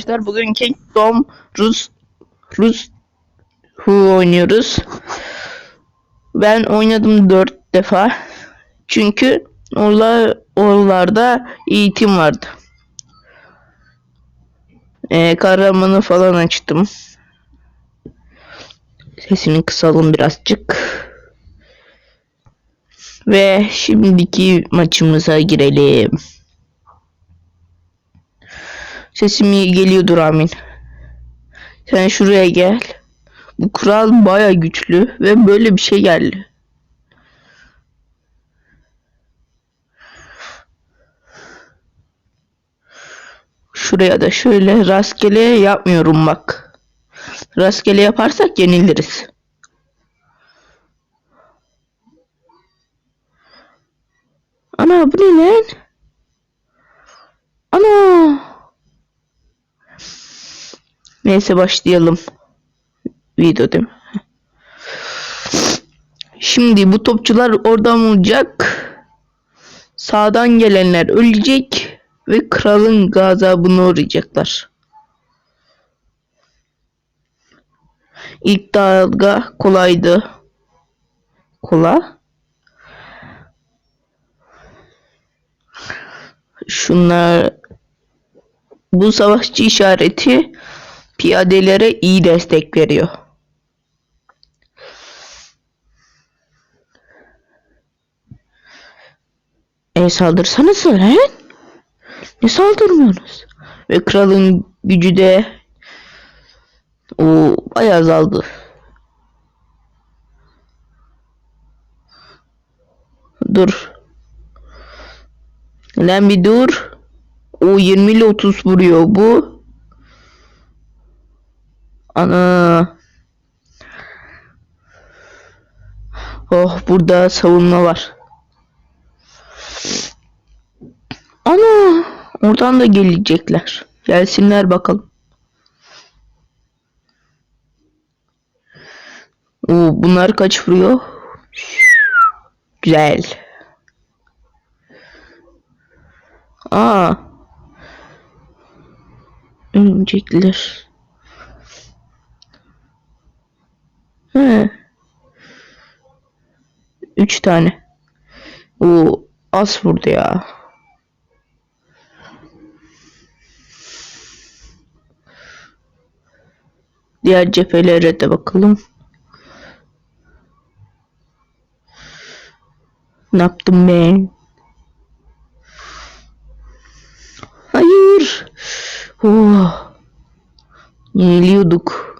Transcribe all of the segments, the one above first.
Arkadaşlar bugün Kingdom Rus Rus Hu oynuyoruz. Ben oynadım 4 defa. Çünkü orada oralarda eğitim vardı. Ee, kahramanı falan açtım. Sesini kısalım birazcık. Ve şimdiki maçımıza girelim. Sesim iyi geliyordur amin. Sen şuraya gel. Bu kural baya güçlü ve böyle bir şey geldi. Şuraya da şöyle rastgele yapmıyorum bak. Rastgele yaparsak yeniliriz. Ana bu ne lan? Ana. Neyse başlayalım. Video değil mi? Şimdi bu topçular oradan vuracak. Sağdan gelenler ölecek ve kralın gazabına uğrayacaklar. İlk dalga kolaydı. Kola. Şunlar bu savaşçı işareti piyadelere iyi destek veriyor. E saldırsanız lan. Ne saldırmıyorsunuz? Ve kralın gücü de o bayağı azaldı. Dur. Lan bir dur. O 20 ile 30 vuruyor bu. Ana. Oh burada savunma var. Ana. Oradan da gelecekler. Gelsinler bakalım. Oo, bunlar kaç vuruyor? Güzel. Aa. Örümcekler. He. Üç tane. O az vurdu ya. Diğer cephelere de bakalım. Ne yaptım ben? Hayır. Oh. Yeniliyorduk.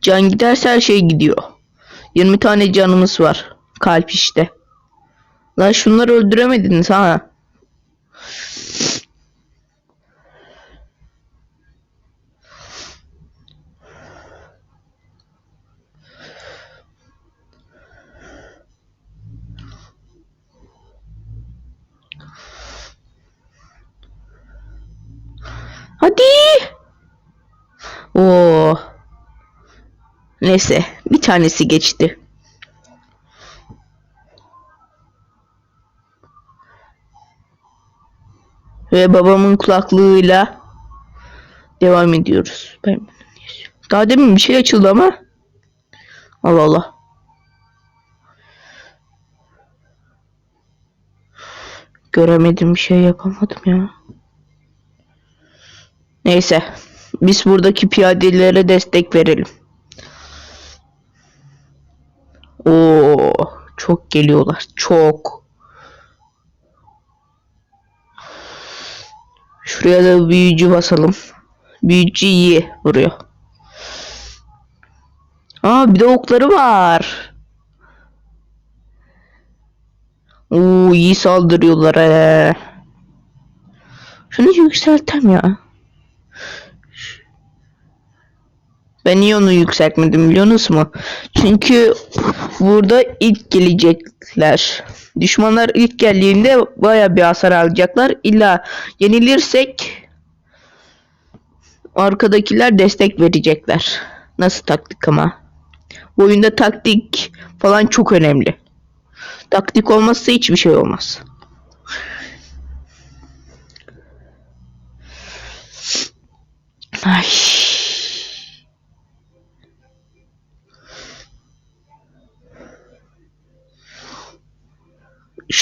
Can giderse her şey gidiyor. 20 tane canımız var. Kalp işte. Lan şunları öldüremediniz ha. Hadi. Oo. Neyse bir tanesi geçti. Ve babamın kulaklığıyla devam ediyoruz. Ben daha demin bir şey açıldı ama Allah Allah. Göremedim bir şey yapamadım ya. Neyse. Biz buradaki piyadelere destek verelim. Oo, çok geliyorlar. Çok. Şuraya da büyücü basalım. Büyücü iyi vuruyor. Aa bir de okları var. Oo iyi saldırıyorlar he. Şunu yükseltem ya. Ben niye onu yükseltmedim biliyorsunuz mu? Çünkü burada ilk gelecekler. Düşmanlar ilk geldiğinde baya bir hasar alacaklar. İlla yenilirsek arkadakiler destek verecekler. Nasıl taktik ama? Bu oyunda taktik falan çok önemli. Taktik olmazsa hiçbir şey olmaz. Ay.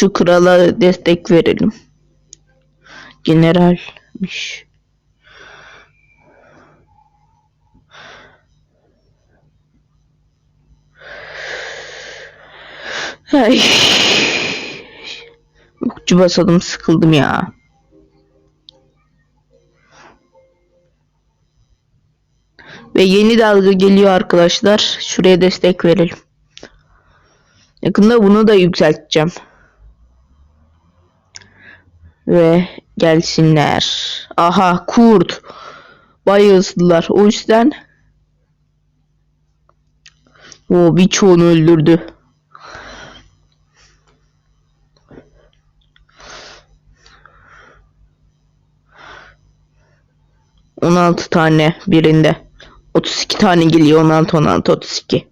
Şu krala destek verelim. Generalmiş. Ay. Okçu basalım sıkıldım ya. Ve yeni dalga geliyor arkadaşlar. Şuraya destek verelim. Yakında bunu da yükselteceğim. Ve gelsinler. Aha kurt. Bayağı hızlılar. O yüzden o birçoğunu öldürdü. On altı tane birinde. 32 tane geliyor 16 16 32.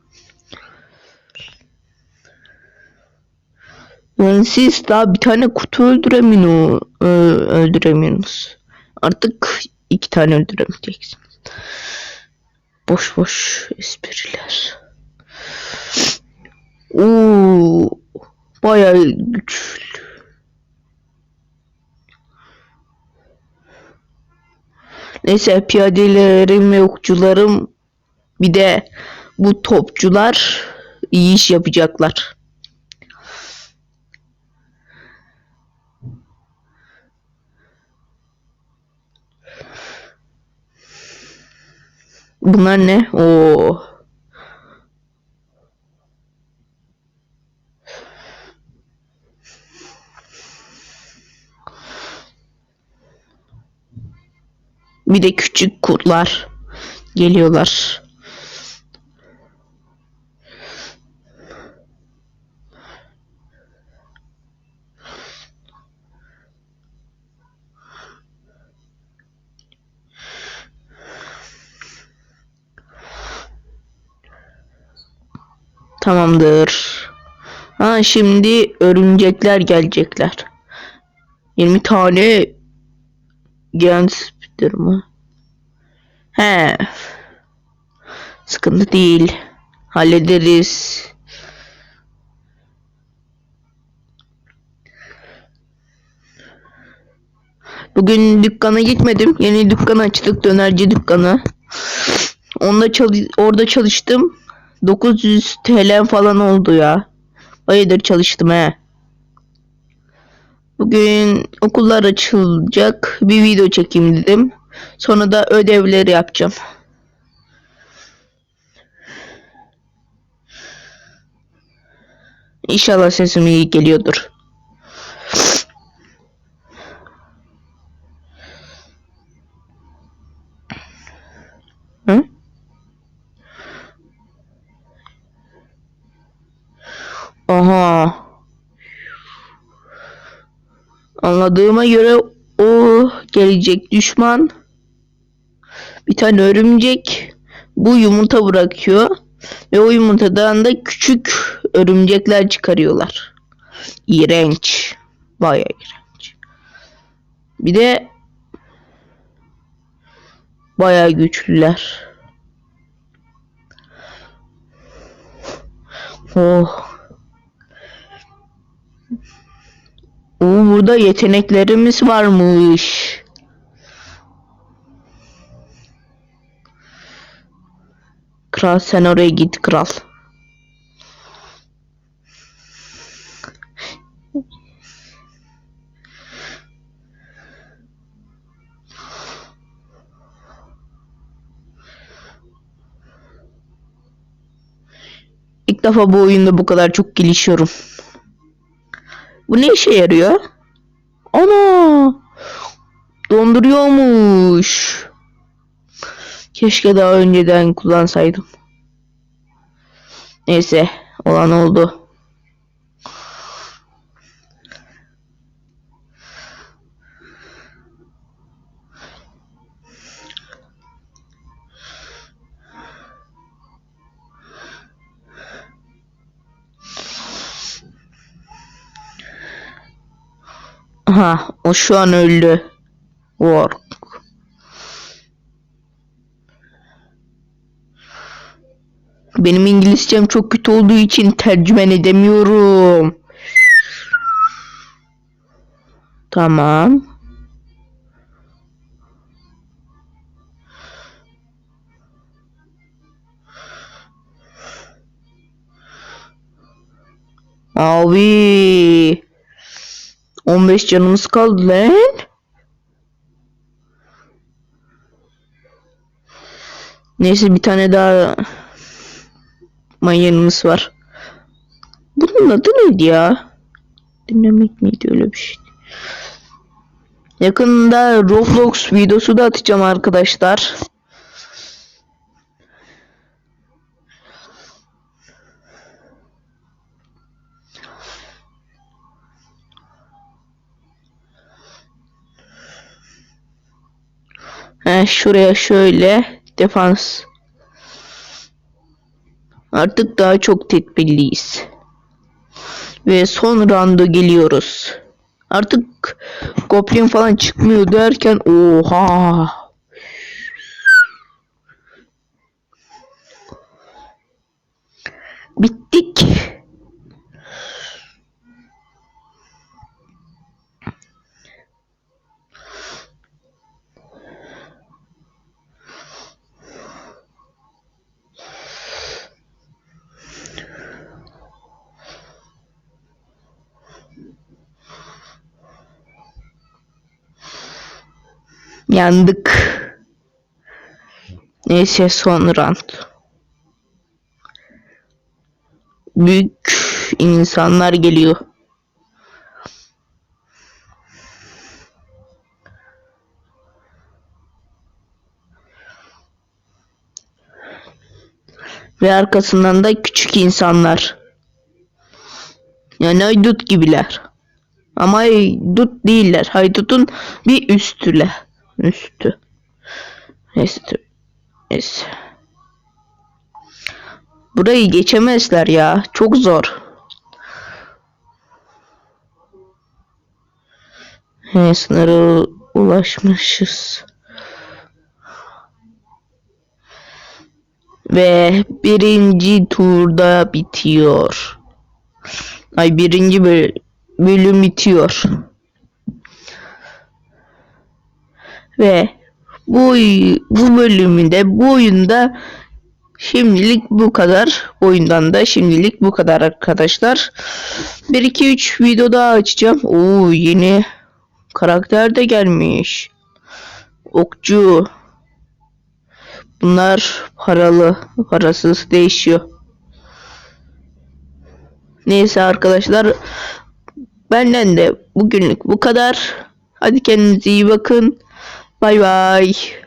Yani siz daha bir tane kutu öldüremiyor, öldüremiyorsunuz. Artık iki tane öldüremeyeceksiniz. Boş boş espriler. Oo, bayağı güçlü. Neyse piyadelerim ve okçularım bir de bu topçular iyi iş yapacaklar. Bunlar ne? Oo. Bir de küçük kurtlar geliyorlar. Tamamdır. Ha şimdi örümcekler gelecekler. 20 tane Gen Spider mı? He. Sıkıntı değil. Hallederiz. Bugün dükkana gitmedim. Yeni dükkan açtık. Dönerci dükkanı. Onda çalış orada çalıştım. 900 TL falan oldu ya. Bayağıdır çalıştım he. Bugün okullar açılacak. Bir video çekeyim dedim. Sonra da ödevleri yapacağım. İnşallah sesim iyi geliyordur. Hı? Aha. Anladığıma göre o gelecek düşman bir tane örümcek bu yumurta bırakıyor ve o yumurtadan da küçük örümcekler çıkarıyorlar. İğrenç. Bayağı iğrenç. Bir de bayağı güçlüler. Oh. Oo, burada yeteneklerimiz varmış. Kral sen oraya git kral. İlk defa bu oyunda bu kadar çok gelişiyorum. Bu ne işe yarıyor? Ana! Donduruyormuş. Keşke daha önceden kullansaydım. Neyse, olan oldu. Aha o şu an öldü. Work. Benim İngilizcem çok kötü olduğu için tercümen edemiyorum. Tamam. Abi. 15 canımız kaldı lan. Neyse bir tane daha mayonumuz var. Bunun adı neydi ya? Dinlemek miydi öyle bir şey? Yakında Roblox videosu da atacağım arkadaşlar. Şuraya şöyle defans. Artık daha çok tedbirliyiz. Ve son rounda geliyoruz. Artık goblin falan çıkmıyor derken oha. Bittik. Yandık. Neyse son round. Büyük insanlar geliyor. Ve arkasından da küçük insanlar. Yani haydut gibiler. Ama haydut değiller. Haydutun bir üstüler. Üstü. Neyse. Neyse. Burayı geçemezler ya. Çok zor. He, sınıra ulaşmışız. Ve birinci turda bitiyor. Ay birinci böl- bölüm bitiyor. Ve bu bu bölümünde bu oyunda şimdilik bu kadar. Oyundan da şimdilik bu kadar arkadaşlar. 1 2 3 video daha açacağım. Oo yeni karakter de gelmiş. Okçu. Bunlar paralı, parasız değişiyor. Neyse arkadaşlar benden de bugünlük bu kadar. Hadi kendinize iyi bakın. バイバイ。